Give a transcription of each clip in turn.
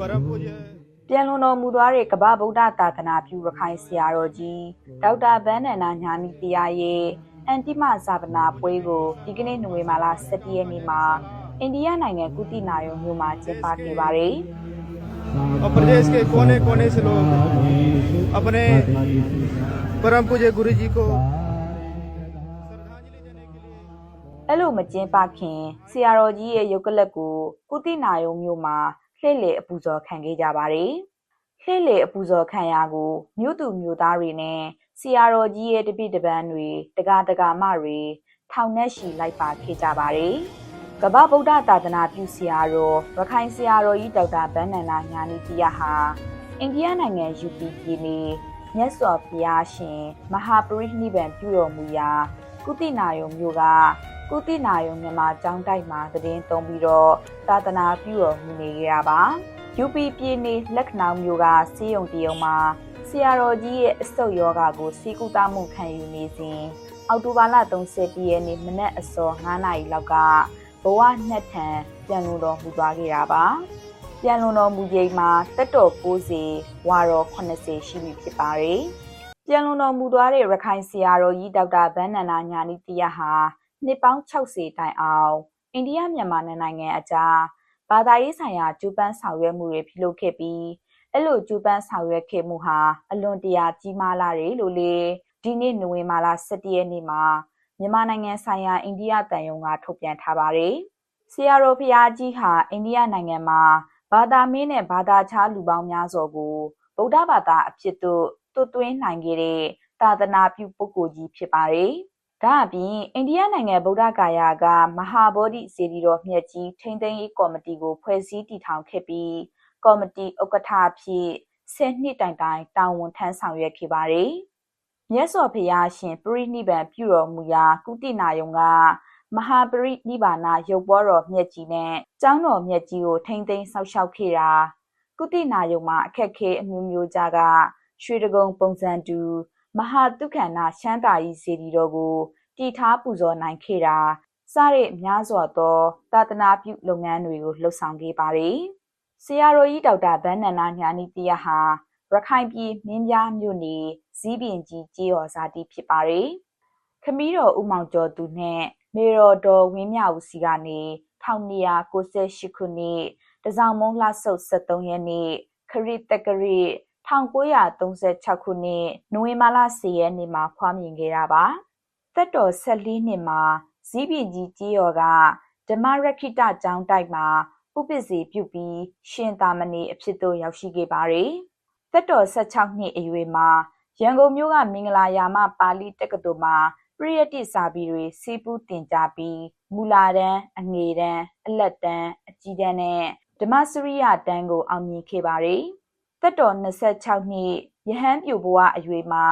परम पूज्य ပြန်လွန်တော်မူသွားတဲ့ကမ္ဘာဗုဒ္ဓသာသနာပြုရခိုင်ဆရာတော်ကြီးဒေါက်တာဗန်းနန္ဒာညာနီတရားရဲ့အန်တိမဇာပနာပွဲကိုဒီကနေ့နိုဝင်ဘာလ17ရက်နေ့မှာအိန္ဒိယနိုင်ငံကုတိနာယုံမြို့မှာကျင်းပခဲ့ပါတယ်။ और प्रदेश के कोने कोने से लोग अपने परम पूज्य गुरु जी को အဲ့လိုမကျင်းပခင်ဆရာတော်ကြီးရဲ့ရုပ်ကလပ်ကိုကုတိနာယုံမြို့မှာလှည့်လည်အပူဇော်ခံခဲ့ကြပါတယ်။လှည့်လည်အပူဇော်ခံရာကိုမြို့သူမြို့သားတွေနဲ့ဆရာတော်ကြီးရဲ့တပိတပန်းတွေတကာတကာမတွေထောင်နဲ့ရှီလိုက်ပါခဲ့ကြပါတယ်။ကမ္ဘာဗုဒ္ဓသာသနာပြုဆရာတော်ရခိုင်ဆရာတော်ကြီးဒေါက်တာဗန်းနန္ဒာညာနီတီယာဟာအိန္ဒိယနိုင်ငံ UP ပြည်နယ်မြတ်စွာဘုရားရှင်မဟာပရိနိဗ္ဗာန်ပြုတော်မူရာကုတိနာယုံမြို့က ကုတိနာယုံမြန်မာကျောင်းတိုက်မှာသတင်းသုံးပြီးတော့သာသနာပြုတော်မူနေကြတာပါ UP ပြည်နယ်လက်ခဏောင်မြို့ကစီးရုံတရုံမှာဆရာတော်ကြီးရဲ့အဆုတ်ယောဂါကိုစီကူတာမှုခံယူနေစဉ်အောက်တိုဘာလ31ရက်နေ့မနက်အစော9နာရီလောက်ကဘဝနှစ်ထံပြန်လုံတော်မူသွားခဲ့တာပါပြန်လုံတော်မူချိန်မှာတက်တော်90ဝါတော်80ရှိပြီဖြစ်ပါတယ်ပြန်လုံတော်မူသွားတဲ့ရခိုင်ဆရာတော်ကြီးဒေါက်တာဗန်းနန္ဒာညာနီတီယာဟာ နှစ်ပေါင်း60တိုင်အောင်အိန္ဒိယမြန်မာနှစ်နိုင်ငံအကြားဘာသာရေးဆိုင်ရာကျူးပန်းဆောင်ရွက်မှုတွေပြုလုပ်ခဲ့ပြီးအဲ့လိုကျူးပန်းဆောင်ရွက်ခဲ့မှုဟာအလွန်တရာကြီးမားလာတယ်လို့လေဒီနေ့နိုဝင်ဘာလ17ရက်နေ့မှာမြန်မာနိုင်ငံဆိုင်ရာအိန္ဒိယတန်ယုံကထုတ်ပြန်ထားပါတယ်။ဆရာတော်ဖျားကြီးဟာအိန္ဒိယနိုင်ငံမှာဘာသာမင်းနဲ့ဘာသာခြားလူပေါင်းများစွာကိုဗုဒ္ဓဘာသာအဖြစ်သို့သွတ်သွင်းနိုင်ခဲ့တဲ့သာသနာပြုပုဂ္ဂိုလ်ကြီးဖြစ်ပါတယ်။ ဒါအပြင်အိန္ဒိယနိုင်ငံဗုဒ္ဓဂါယာကမဟာဗောဓိစေတီတော်မြတ်ကြီးထိန်းသိမ်းရေးကော်မတီကိုဖွဲ့စည်းတည်ထောင်ခဲ့ပြီးကော်မတီဥက္ကဋ္ဌအဖြစ်10နှစ်တိုင်တိုင်တာဝန်ထမ်းဆောင်ရွက်ခဲ့ပါတယ်။မြတ်စွာဘုရားရှင်ပရိနိဗ္ဗာန်ပြုတော်မူရာကုတိနာယုံကမဟာပရိနိဗ္ဗာန်ရုပ်ပေါ်တော်မြတ်ကြီးနဲ့ကျောင်းတော်မြတ်ကြီးကိုထိန်းသိမ်းဆောက်ရှောက်ခဲ့တာကုတိနာယုံမှာအခက်အခဲအမျိုးမျိုးကြားကရွှေတကုံပုံစံတူ မဟာတုခန္ဓရှမ်းတာကြီးစေတီတော်ကိုတည်ထားပူဇော်နိုင်ခဲ့တာစတဲ့များစွာသောသာသနာပြုလုပ်ငန်းတွေကိုလှုပ်ဆောင်ခဲ့ပါတယ်။ဆရာတော်ကြီးဒေါက်တာဗန်းနန္ဒာညာနီတီယာဟာရခိုင်ပြည်မင်းပြားမြို့နယ်ဇီးပင်ကြီးကျေးတော်ဇာတိဖြစ်ပါတယ်။ခမီးတော်ဦးမောင်ကျော်သူနဲ့မေတော်တော်ဝင်းမြဦးစီကနေ1998ခုနှစ်တစောင်းမုံလှဆုပ်73ရက်နေ့ခရစ်တက္ကရာ 1936ခုနှစ်နိုဝင်ဘာလ10ရက်နေ့မှာဖွားမြင်ခဲ့တာပါ။သက်တော်14နှစ်မှာဇီးပြည်ကြီးကြေးရော်ကဓမ္မရခိတကျောင်းတိုက်မှာဥပ္ပဇေပြုပြီးရှင်သာမဏေအဖြစ်သို့ရောက်ရှိခဲ့ပါတယ်။သက်တော်16နှစ်အရွယ်မှာရန်ကုန်မြို့ကမင်္ဂလာယာမပါဠိတက္ကသိုလ်မှာပရိယတ္တိစာပေတွေစီးပူးတင်ကြားပြီးမူလာတန်းအငယ်တန်းအလက်တန်းအကြီးတန်းနဲ့ဓမ္မစရိယတန်းကိုအောင်မြင်ခဲ့ပါတယ်။ သက်တော်26နှစ်ယဟန်ပြူဘဝအရွယ်မှာ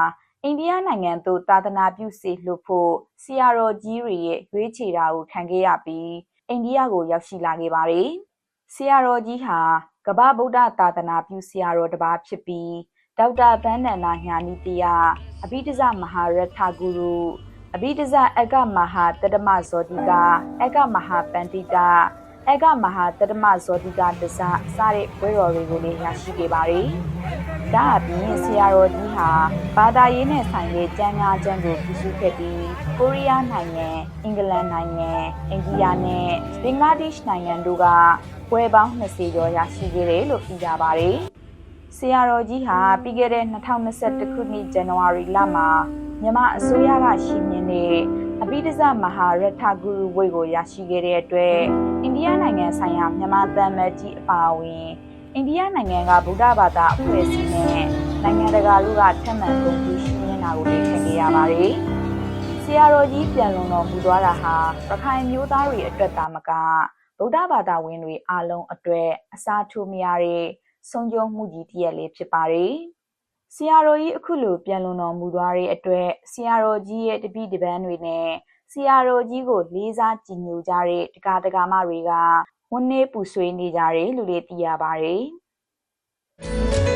အိန္ဒိယနိုင်ငံသို့သာသနာပြုစေလွှတ်ဖို့ဆရာတော်ကြီးတွေရဲ့ရွေးချယ်တာကိုခံခဲ့ရပြီးအိန္ဒိယကိုရောက်ရှိလာခဲ့ပါတယ်။ဆရာတော်ကြီးဟာကမ္ဘာဗုဒ္ဓသာသနာပြုဆရာတော်တစ်ပါးဖြစ်ပြီးဒေါက်တာဗန်းနန္ဒာညာနီတီယအဘိဓဇမဟာရထဂုရုအဘိဓဇအကမဟာတတမဇောတိကအကမဟာပန္တိတာ အကမဟာတတမဇောတိကတစစတဲ့ဘွဲတော်တွေကိုလည်းရရှိခဲ့ပါတယ်။ဒါအပြင်ဆရာတော်ကြီးဟာဘာသာရေးနဲ့ဆိုင်တဲ့ကျမ်းများကျမ်းကိုပြုစုခဲ့ပြီးကိုရီးယားနိုင်ငံအင်္ဂလန်နိုင်ငံအိန္ဒိယနဲ့ဘင်္ဂလားဒေ့ရှ်နိုင်ငံတို့ကဘွဲပေါင်း20ကျော်ရရှိခဲ့တယ်လို့သိကြပါတယ်။ဆရာတော်ကြီးဟာပြီးခဲ့တဲ့2021ခုနှစ်ဇန်နဝါရီလမှာမြန်မာအစိုးရကရှိမြင်တဲ့အဘိဓ ဇမဟာရထဂုရုဝိတ်ကိုရရှိခဲ့တဲ့အတွက်အိန္ဒိယနိုင်ငံဆိုင်ရာမြန်မာတန်မတ်ကြီးအပါအဝင်အိန္ဒိယနိုင်ငံကဗုဒ္ဓဘာသာအဖွဲ့အစည်းနဲ့နိုင်ငံတကာတို့ကထက်မှန်ကုန်ပြီးရှင်းလင်းတာကိုလည်းခံခဲ့ရပါတယ်။ဆရာတော်ကြီးပြန်လွန်တော်မူသွားတာဟာရခိုင်မျိုးသားတွေအတွက်သာမကဗုဒ္ဓဘာသာဝင်တွေအားလုံးအတွက်အစားထိုးမရတဲ့ဆုံးကျုံးမှုကြီးတစ်ရက်လေးဖြစ်ပါတယ်။ဆရာတော်ကြီးအခုလိုပြန်လွန်တော်မူသွားတဲ့အတွက်ဆရာတော်ကြီးရဲ့တပည့်တပန်းတွေနဲ့ ဆရာတော်ကြီးကိုလေးစားကြည်ညိုကြတဲ့တက္ကະတက္ကမတွေကဝန်းနေပူဆွေးနေကြတယ်လို့လည်းသိရပါတယ်။